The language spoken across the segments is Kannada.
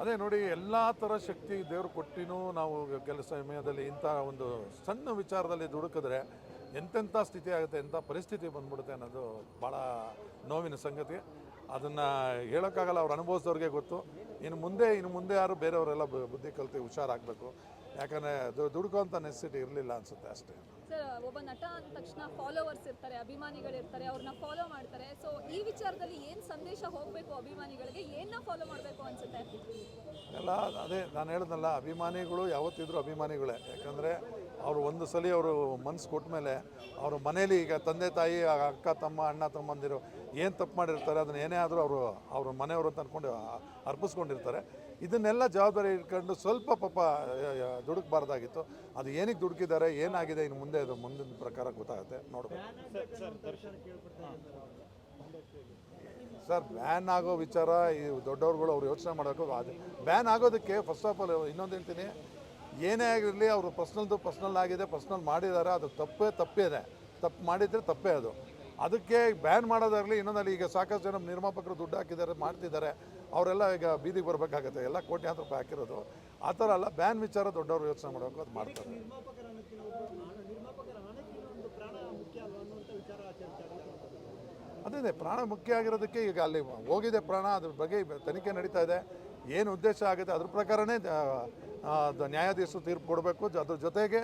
ಅದೇ ನೋಡಿ, ಎಲ್ಲ ಥರ ಶಕ್ತಿ ದೇವರು ಕೊಟ್ಟಿನೂ ನಾವು ಕೆಲಸ ಸಮಯದಲ್ಲಿ ಇಂಥ ಒಂದು ಸಣ್ಣ ವಿಚಾರದಲ್ಲಿ ದುಡುಕಿದ್ರೆ ಎಂತೆಂಥ ಸ್ಥಿತಿ ಆಗುತ್ತೆ, ಎಂಥ ಪರಿಸ್ಥಿತಿ ಬಂದ್ಬಿಡುತ್ತೆ ಅನ್ನೋದು ಭಾಳ ನೋವಿನ ಸಂಗತಿ. ಅದನ್ನು ಹೇಳೋಕ್ಕಾಗಲ್ಲ, ಅವ್ರು ಅನುಭವಿಸೋರಿಗೆ ಗೊತ್ತು. ಇನ್ನು ಮುಂದೆ ಇನ್ನು ಮುಂದೆ ಯಾರು ಬೇರೆಯವರೆಲ್ಲ ಬುದ್ಧಿ ಕಲಿತು ಹುಷಾರಾಗಬೇಕು. ಯಾಕಂದರೆ ದುಡುಕೋಂಥ ನೆಸಿಟಿ ಇರಲಿಲ್ಲ ಅನಿಸುತ್ತೆ ಅಷ್ಟೇ. ಸರ್, ಒಬ್ಬ ನಟ ಅಂದ ತಕ್ಷಣ ಫಾಲೋವರ್ಸ್ ಇರ್ತಾರೆ ಅಭಿಮಾನಿಗಳಿರ್ತಾರೆ ಅವ್ರನ್ನ ಫಾಲೋ ಮಾಡ್ತಾರೆ. ಸೊ ಈ ವಿಚಾರದಲ್ಲಿ ಏನು ಸಂದೇಶ ಹೋಗಬೇಕು ಅಭಿಮಾನಿಗಳಿಗೆ? ಏನನ್ನ ಫಾಲೋ ಮಾಡಬೇಕು ಅನ್ಸುತ್ತೆ? ಎಲ್ಲ ಅದೇ, ನಾನು ಹೇಳಿದ್ನಲ್ಲ ಅಭಿಮಾನಿಗಳು ಯಾವತ್ತಿದ್ರೂ ಅಭಿಮಾನಿಗಳೇ. ಯಾಕಂದರೆ ಅವರು ಒಂದು ಸಲ ಅವರು ಮನಸ್ಸು ಕೊಟ್ಟ ಮೇಲೆ ಅವರು ಮನೇಲಿ ಈಗ ತಂದೆ ತಾಯಿ, ಅಕ್ಕ ತಮ್ಮ, ಅಣ್ಣ ತಮ್ಮಂದಿರು ಏನು ತಪ್ಪು ಮಾಡಿರ್ತಾರೆ, ಅದನ್ನ ಏನೇ ಆದರೂ ಅವರು, ಅವ್ರ ಮನೆಯವರು ಅಂತ ಅಂದ್ಕೊಂಡು ಅರ್ಪಿಸ್ಕೊಂಡಿರ್ತಾರೆ. ಇದನ್ನೆಲ್ಲ ಜವಾಬ್ದಾರಿ ಇಟ್ಕೊಂಡು ಸ್ವಲ್ಪ ಪಾಪ ದುಡುಕ್ಬಾರ್ದಾಗಿತ್ತು. ಅದು ಏನಕ್ಕೆ ದುಡುಕಿದ್ದಾರೆ, ಏನಾಗಿದೆ ಇನ್ನು ಮುಂದೆ ಅದು ಮುಂದಿನ ಪ್ರಕಾರ ಗೊತ್ತಾಗುತ್ತೆ, ನೋಡಬೇಕು. ಸರ್ ಬ್ಯಾನ್ ಆಗೋ ವಿಚಾರ, ಈ ದೊಡ್ಡವ್ರುಗಳು ಅವ್ರು ಯೋಚನೆ ಮಾಡಬೇಕು, ಅದು ಬ್ಯಾನ್ ಆಗೋದಕ್ಕೆ ಫಸ್ಟ್ ಆಫ್ ಆಲ್ ಇನ್ನೊಂದು ಹೇಳ್ತೀನಿ. ಏನೇ ಆಗಿರಲಿ, ಅವರು ಪರ್ಸ್ನಲ್ದು ಪರ್ಸ್ನಲ್ ಆಗಿದೆ ಪರ್ಸ್ನಲ್ ಮಾಡಿದ್ದಾರೆ, ಅದು ತಪ್ಪೇ ತಪ್ಪೇ ಇದೆ. ತಪ್ಪು ಮಾಡಿದರೆ ತಪ್ಪೇ ಅದು. ಅದಕ್ಕೆ ಬ್ಯಾನ್ ಮಾಡೋದಾಗಲಿ ಇನ್ನೊಂದಲ್ಲಿ ಈಗ ಸಾಕಷ್ಟು ಜನ ನಿರ್ಮಾಪಕರು ದುಡ್ಡು ಹಾಕಿದ್ದಾರೆ, ಮಾಡ್ತಿದ್ದಾರೆ. ಅವರೆಲ್ಲ ಈಗ ಬೀದಿಗೆ ಬರಬೇಕಾಗತ್ತೆ. ಎಲ್ಲ ಕೋಟ್ಯಾಂತರ ರೂಪಾಯಿ ಹಾಕಿರೋದು. ಆ ಥರ ಅಲ್ಲ ಬ್ಯಾನ್ ವಿಚಾರ ದೊಡ್ಡವರು ಯೋಚನೆ ಮಾಡಬೇಕು, ಅದು ಮಾಡ್ತಾರೆ ನಿರ್ಮಾಪಕರ ಅನ್ನೋಕ್ಕಿಂತ ನಿರ್ಮಾಪಕರ ಹಣಕ್ಕಿಂತ ಒಂದು ಪ್ರಾಣ ಮುಖ್ಯ ಅಲ್ವಾ ಅನ್ನುವಂಥ ವಿಚಾರ ಚರ್ಚೆ ಅದೇ ಪ್ರಾಣ ಮುಖ್ಯ ಆಗಿರೋದಕ್ಕೆ ಈಗ ಅಲ್ಲಿ ಹೋಗಿದೆ ಪ್ರಾಣ, ಅದ್ರ ಬಗ್ಗೆ ತನಿಖೆ ನಡೀತಾ ಇದೆ. ಏನು ಉದ್ದೇಶ ಆಗುತ್ತೆ ಅದ್ರ ಪ್ರಕಾರನೇ ನ್ಯಾಯಾಧೀಶರು ತೀರ್ಪು ಕೊಡಬೇಕು. ಅದ್ರ ಜೊತೆಗೆ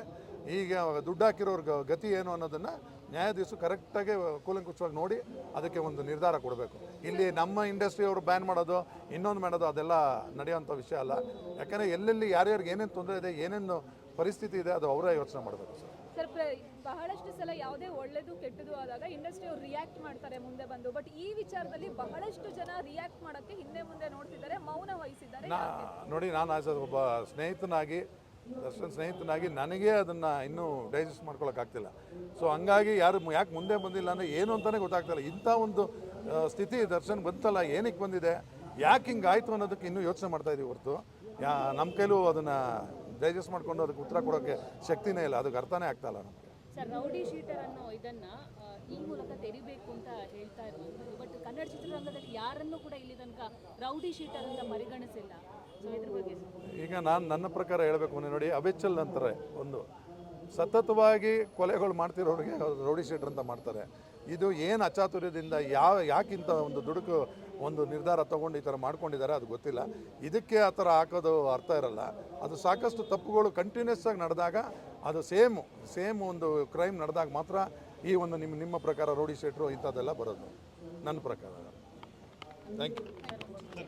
ಈಗ ದುಡ್ಡು ಹಾಕಿರೋರು ಗತಿ ಏನು ಅನ್ನೋದನ್ನು ನ್ಯಾಯಾಧೀಶರು ಕರೆಕ್ಟಾಗಿ ಕೂಲಂಕುಷವಾಗಿ ನೋಡಿ ಅದಕ್ಕೆ ಒಂದು ನಿರ್ಧಾರ ಕೊಡಬೇಕು. ಇಲ್ಲಿ ನಮ್ಮ ಇಂಡಸ್ಟ್ರಿಯವರು ಬ್ಯಾನ್ ಮಾಡೋದು, ಇನ್ನೊಂದು ಮಾಡೋದು ಅದೆಲ್ಲ ನಡೆಯುವಂಥ ವಿಷಯ ಅಲ್ಲ. ಯಾಕಂದರೆ ಎಲ್ಲೆಲ್ಲಿ ಯಾರ್ಯಾರಿಗೆ ಏನೇನು ತೊಂದರೆ ಇದೆ, ಏನೇನು ಪರಿಸ್ಥಿತಿ ಇದೆ, ಅದು ಅವರೇ ಯೋಚನೆ ಮಾಡಬೇಕು ಸರ್. ಸರ್ ಬಹಳಷ್ಟು ಸಲ ಯಾವುದೇ ಒಳ್ಳೆಯದು ಕೆಟ್ಟದು ಆದಾಗ ಇಂಡಸ್ಟ್ರಿ ಅವ್ರು ರಿಯಾಕ್ಟ್ ಮಾಡ್ತಾರೆ ಮುಂದೆ ಬಂದು. ಬಟ್ ಈ ವಿಚಾರದಲ್ಲಿ ಬಹಳಷ್ಟು ಜನ ರಿಯಾಕ್ಟ್ ಮಾಡೋಕ್ಕೆ ಹಿಂದೆ ಮುಂದೆ ನೋಡ್ತಿದ್ದಾರೆ ಮೌನ ವಹಿಸಿದ್ದಾರೆ ನೋಡಿ ನಾನು ಆಸ್ ಒಬ್ಬ ಸ್ನೇಹಿತನಾಗಿ ದರ್ಶನ್ ಸ್ನೇಹಿತನಾಗಿ ನನಗೆ ಅದನ್ನು ಇನ್ನೂ ಡೈಜೆಸ್ಟ್ ಮಾಡ್ಕೊಳಕ್ಕಾಗ್ತಿಲ್ಲ ಸೊ ಹಂಗಾಗಿ ಯಾರು ಯಾಕೆ ಮುಂದೆ ಬಂದಿಲ್ಲ ಅಂದರೆ ಏನು ಅಂತಲೇ ಗೊತ್ತಾಗ್ತಿಲ್ಲ. ಇಂಥ ಒಂದು ಸ್ಥಿತಿ ದರ್ಶನ್ ಬಂತಲ್ಲ ಏನಕ್ಕೆ ಬಂದಿದೆ ಯಾಕೆ ಹಿಂಗೆ ಆಯಿತು ಅನ್ನೋದಕ್ಕೆ ಇನ್ನೂ ಯೋಚನೆ ಮಾಡ್ತಾ ಇದೀವಿ ಹೊರತು. ಯಾ ನಮ್ಮ ಕೈಲೂ ಅದನ್ನು ಡೈಜೆಸ್ಟ್ ಮಾಡ್ಕೊಂಡು ಅದಕ್ಕೆ ಉತ್ತರ ಕೊಡೋಕ್ಕೆ ಶಕ್ತಿನೇ ಇಲ್ಲ. ಅದಕ್ಕೆ ಅರ್ಥನೇ ಆಗ್ತಾಯಿಲ್ಲ ನಮಗೆ. ಸರ್ ರೌಡಿ ಶೀಟರ್ ಅನ್ನೋ ಇದನ್ನ ಈ ಮೂಲಕ ತೆರಿಬೇಕು ಅಂತ ಹೇಳ್ತಾ ಇರುವಂಥದ್ದು ಬಟ್ ಕನ್ನಡ ಚಿತ್ರರಂಗದಲ್ಲಿ ಯಾರನ್ನೂ ಕೂಡ ಇಲ್ಲಿ ತನಕ ರೌಡಿ ಶೀಟರ್ ಅಂತ ಪರಿಗಣಿಸಿಲ್ಲ. ಸೊ ಇದ್ರ ಬಗ್ಗೆ ಈಗ ನಾನು ನನ್ನ ಪ್ರಕಾರ ಹೇಳಬೇಕು ಅಂದರೆ ನೋಡಿ ಅವೆಚ್ಚಲ್ ಅಂತಾರೆ ಒಂದು. ಸತತವಾಗಿ ಕೊಲೆಗಳು ಮಾಡ್ತಿರೋರಿಗೆ ರೌಡಿ ಶೀಟರ್ ಅಂತ ಮಾಡ್ತಾರೆ. ಇದು ಏನು ಅಚಾತುರ್ಯದಿಂದ ಯಾವ ಯಾಕಿಂತ ಒಂದು ದುಡುಕು ಒಂದು ನಿರ್ಧಾರ ತಗೊಂಡು ಈ ಥರ ಮಾಡ್ಕೊಂಡಿದ್ದಾರೆ, ಅದು ಗೊತ್ತಿಲ್ಲ. ಇದಕ್ಕೆ ಆ ಥರ ಹಾಕೋದು ಅರ್ಥ ಇರಲ್ಲ. ಅದು ಸಾಕಷ್ಟು ತಪ್ಪುಗಳು ಕಂಟಿನ್ಯೂಸ್ ಆಗಿ ನಡೆದಾಗ ಅದು ಸೇಮ್ ಸೇಮ್ ಒಂದು ಕ್ರೈಮ್ ನಡೆದಾಗ ಮಾತ್ರ ಈ ಒಂದು ನಿಮ್ಮ ನಿಮ್ಮ ಪ್ರಕಾರ ರೋಡಿ ಸೆಟ್ರು ಇಂಥದ್ದೆಲ್ಲ ಬರೋದು. ನನ್ನ ಪ್ರಕಾರ. Thank you